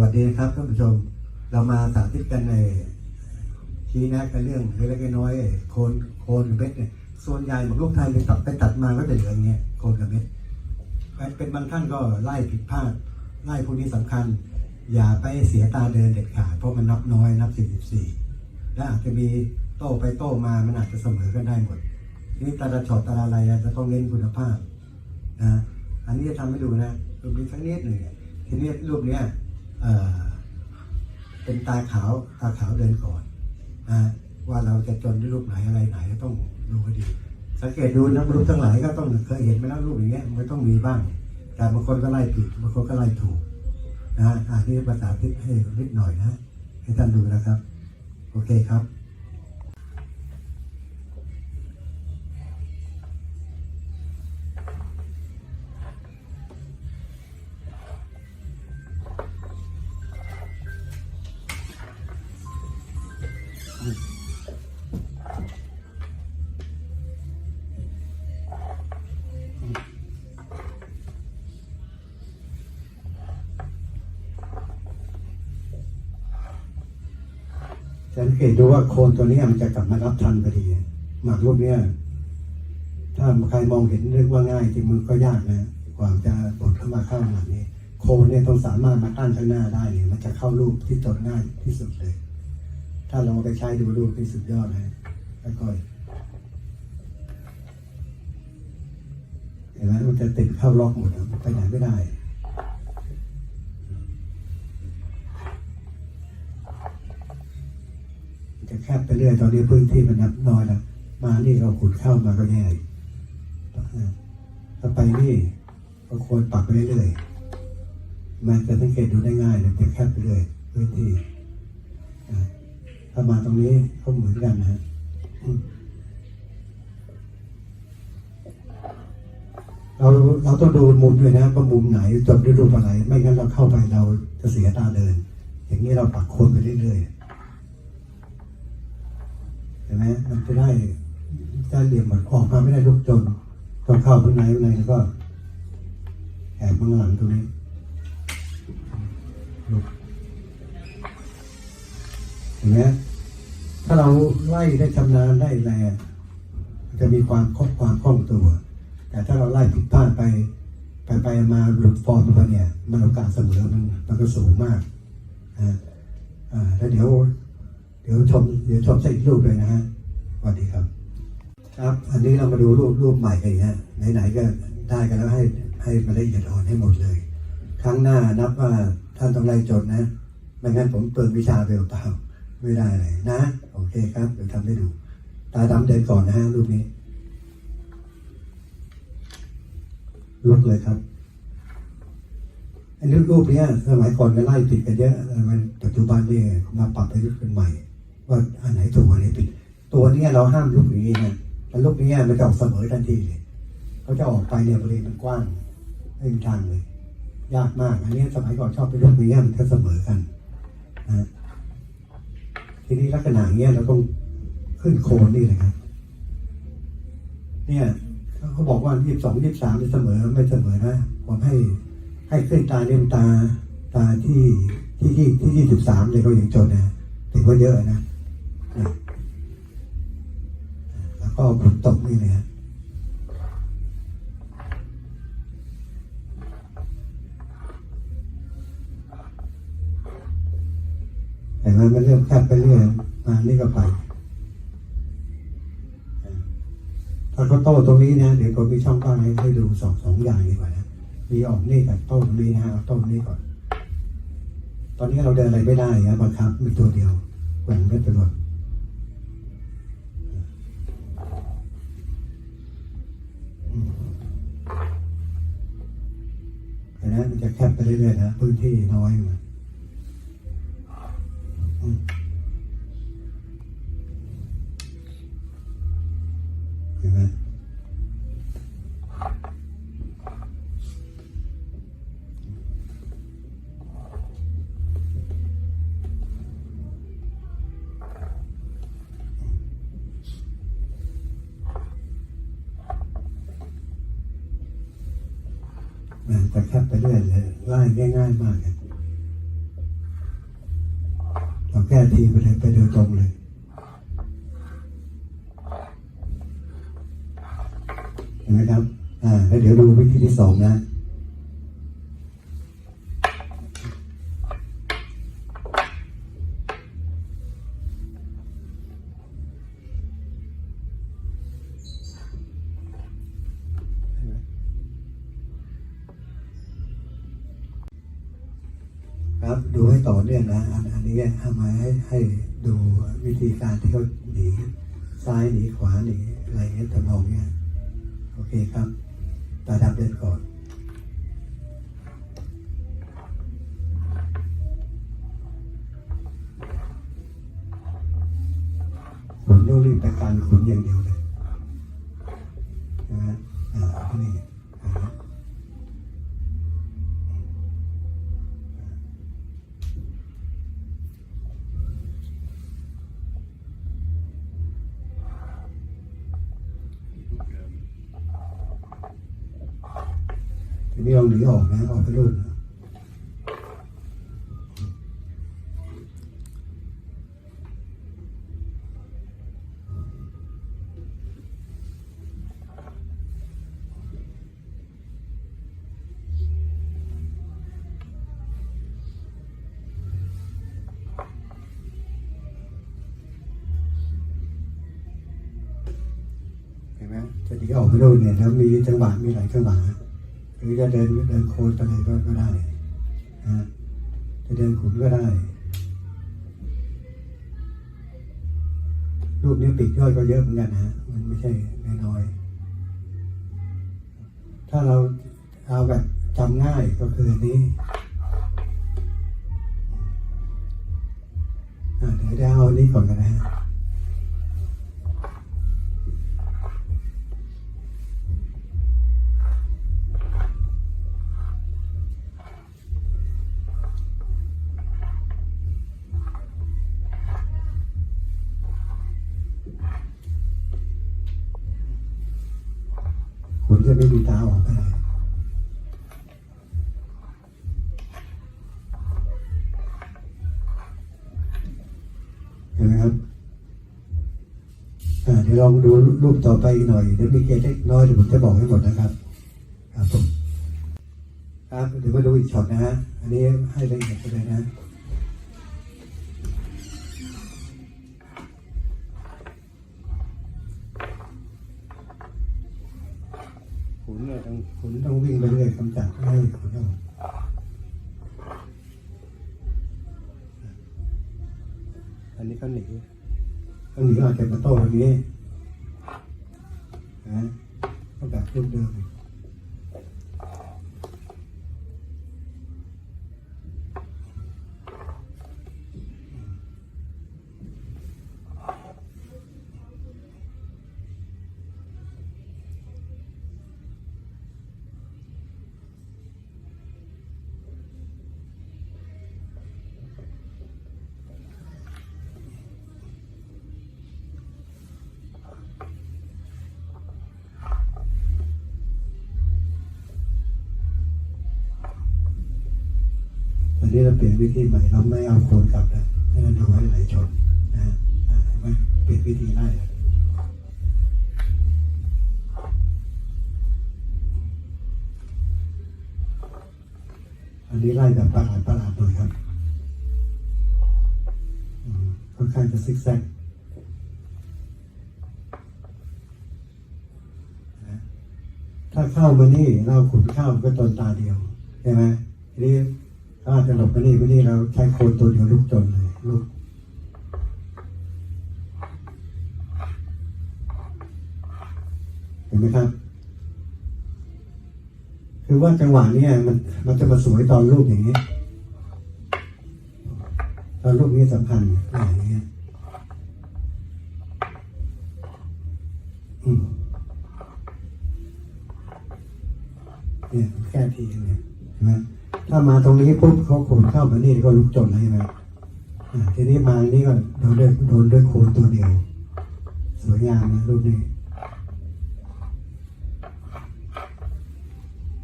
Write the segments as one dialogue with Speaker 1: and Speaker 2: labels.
Speaker 1: วัสดีครับท่านผู้ชม เรามาสาธิตกันในชี้แนะกันเรื่องเล็กๆน้อยๆโคนโคนกับเม็ดเนี่ยส่วนใหญ่หมากลูกไทยไปตัดไปตัดมาก็จะเหลืออย่างเงี้ยโคนกับเม็ดเป็นบางท่านก็ไล่ผิดพลาดไล่พวกนี้สำคัญ อย่าไปเสียตาเดินเด็ดขาดเพราะมันนับน้อยนับ44และอาจจะมีโต้ไปโต้มามันอาจจะเสมอกันได้หมดนี่ตาละช็อตตาละอะไรจะต้องเน้นคุณภาพนะอันนี้จะทำให้ดูนะรูปนี้สักนิดหนึ่งเนี่ยทีนี้รูปเนี้ย เป็นตาขาวตาขาวเดินก่อนนะว่าเราจะจนด้วยรูปไหนอะไรไหนต้องดูให้ดี สังเกตดูนักรูปทั้งหลายก็ต้องเคยเห็นไหมแล้วรูปอย่างเงี้ยมันต้องมีบ้าง แต่บางคนก็ไล่ผิดบางคนก็ไล่ถูกนะอันนี้ภาษาทิศให้นิดหน่อยนะ ให้ท่านดูนะครับ โอเคครับ สังเกตดูว่าโคนตัวนี้มันจะกลับมารับทันพอดีหมากรูปเนี้ยถ้าใครมองเห็นเรื่องว่าง่ายจริงมันก็ยากนะกว่าจะบดเข้ามาเข้าหมากนี้ โคนเนี่ยต้องสามารถมาตั้งข้างหน้าได้เนี่ยมันจะเข้ารูปที่จดง่ายที่สุดเลย ถ้าลองไปใช้ดูรูปที่สุดยอดนะค่อยเห็นไหมมันจะติดเข้าล็อกหมดไปไหนไม่ได้ เรื่อยตอนนี้พื้นที่มันนับน้อยแล้วมานี่เราขุดเข้ามาก็แย่ถ้าไปนี่ก็ควรปรับไปเรื่อยๆมันจะสังเกตดูได้ง่ายเลยจะแคบไปเรื่อยพื้นที่ถ้ามาตรงนี้ก็เหมือนกันนะเราเราต้องดูมุมด้วยนะว่ามุมไหนจบด้วยรูปอะไร ไม่งั้นเราเข้าไปเราจะเสียตาเดิน อย่างนี้เราปักโคนไปเรื่อยๆ ห็นไหมมันจะได้จะเหลี่ยมมันออกมาไม่ได้ลุกจนต้องเข้าข้างในข้างในแล้วก็แอบข้างหลังตรงนี้ลุกเห็นไหมถ้าเราไล่ได้ชำนาญได้แรงมันจะมีความคล่องความคล่องตัว แต่ถ้าเราไล่ผิดพลาดไป ไปไปมาหลุดฟอร์มไปเนี่ย มันโอกาสเสมอมันมันก็สูงมากนะอ่าแล้วเดี๋ยว ดี๋ยวชมเดี๋ยวชมสักอีกรูปเลยนะฮะสวัสดีครับ ครับ อันนี้เรามาดูรูปรูปใหม่กันฮะไหนๆก็ได้กันแล้วให้ให้มาละเอียดอ่อนให้หมดเลย ครั้งหน้านับว่าท่านต้องไล่จดนะไม่งั้นผมเปิดวิชาไปเปล่าไม่ได้เลยนะ โอเคครับเดี๋ยวทำให้ดู ตาดำเดินก่อนนะฮะรูปนี้ลุกเลยครับอันนี้รูปเนี้ยสมัยก่อนก็ไล่ผิดกันเยอะมันปัจจุบันนี่มาปรับไปรูปเป็นใหม่ ว่าอันไหนถูกอันไหนผิดตัวเนี้ยเราห้ามลุกอย่างนี้นะแต่ลุกเนี้ยมันจะออกเสมอทันทีเลยเขาจะออกไปเนี่ยบริเวณมันกว้างไม่มีทางเลย ยากมาก อันนี้สมัยก่อนชอบไปลุกอย่างเงี้ยมันจะเสมอกันนะทีนี้ลักษณะเงี้ยเราต้องขึ้นโคนนี่เลยครับ เนี่ยเขาบอกว่ายี่สิบสองยี่สิบสามเสมอไม่เสมอนะผมให้ให้ขึ้นตาเนี่ยมันตาตาที่ที่ที่ที่ยี่สิบสามเลยก็ยังจนนะถือว่าเยอะนะ แล้วก็ผลตกนี่เลยฮะแต่มันมันเริ่มแคบไปเรื่อยมานี่ก็ไปถ้าเขาโต้ตรงนี้นะเดี๋ยวผมมีช่องว่างให้ให้ดูสองสองอย่างดีกว่านะมีออกนี่กับต้นนี้นะฮะเอาต้นนี้ก่อน ตอนนี้เราเดินอะไรไม่ได้นะบังคับมีตัวเดียวแกว่งได้ไปหมด นไหมมันจะแคบไปเรื่อยๆนะพื้นที่น้อยมาอืมเห็นไหม กระชับไปเรื่อยเลยไล่ง่ายๆมากเลยเราแก้ทีไปเลยไปโดยตรงเลยเห็นไหมครับ อ่า แล้วเดี๋ยวดูวิธีที่สองนะ ครับดูให้ต่อเนื่องนะอันอันนี้ทำมาให้ให้ดูวิธีการที่เขาหนีซ้ายหนีขวาหนีอะไรเงี้ยทำนองเนี้ยโอเคครับ ตาดำเดินก่อนขนต้องรีบไปการขนอย่างเดียวเลยนะฮะอ่านี่ ทีนี้เราหนีออกนะออกไปรูดนจะหนีออกไปรูดเนี่ยแล้วมีจังหวะมีหลายจังหวะ หรือจะเดินเดินโคนไปเลยก็ก็ได้นะจะเดินขุนก็ได้ รูปนี้ปีกย่อยก็เยอะเหมือนกันนะมันไม่ใช่น้อยถ้าเราเอาแบบจำง่ายก็คือนี้อะเดี๋ยวได้เอาอันนี้ก่อนกันนะ คุณจะไม่มีตาออกไปไหนเห็นไหมครับอ่าเดี๋ยวลองดูรูปต่อไปอีกหน่อยเดี๋ยวมีเกณฑ์เล็กน้อยเดี๋ยวผมจะบอกให้หมดนะครับ ครับผมครับเดี๋ยวมาดูอีกช็อตนะฮะ อันนี้ให้ละเอียดไปเลยนะ อันนี้ก็หนีก็หนีออกจากประตูแบบนี้นะก็แบบรูปเดิม อนนี้เราเปลี่ยนวิธีใหม่เราไม่เอาโคนกลับแล้วให้เราดูให้ไหลชนนะเห็นไหมเปลี่ยนวิธีไล่อันนี้ไล่แบบประหลาดประหลาดเลยครับค่อนข้างจะซิกแซกนะถ้าเข้ามานี่เราขุนเข้ามันก็ตนตาเดียวใช่ไหมทีนี้ ถ้าจะหลบมานี่มานี่เราใช้โคนตัวเดียวลูกจนเลยลูกเห็นไหมครับ คือว่าจังหวะนี้มันมันจะมาสวยตอนรูปอย่างนี้ ตอนรูปนี้สำคัญอย่างเงี้ยเนี่ยแค่ทีเนี่ยนไหม ถ้ามาตรงนี้ปุ๊บเขาขนเข้ามานี่ก็ลุกจนเลยนะทีนี้มานี่ก็โดนด้วยโดนด้วยโคนตัวเดียว สวยงามนะรูปนี้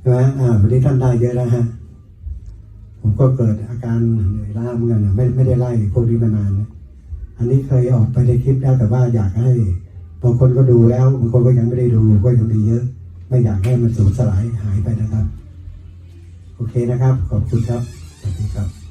Speaker 1: นะอ่าวันนี้ท่านได้เยอะแล้วฮะ ผมก็เกิดอาการเหนื่อยล้าเหมือนกันนะไม่ไม่ได้ไล่พวกนี้มานานอันนี้เคยออกไปในคลิปแล้วแต่ว่าอยากให้บางคนก็ดูแล้วบางคนก็ยังไม่ได้ดูก็ยังมีเยอะ ไม่อยากให้มันสูญสลายหายไปนะครับ โอเคนะครับ ขอบคุณครับสวัสดีครับ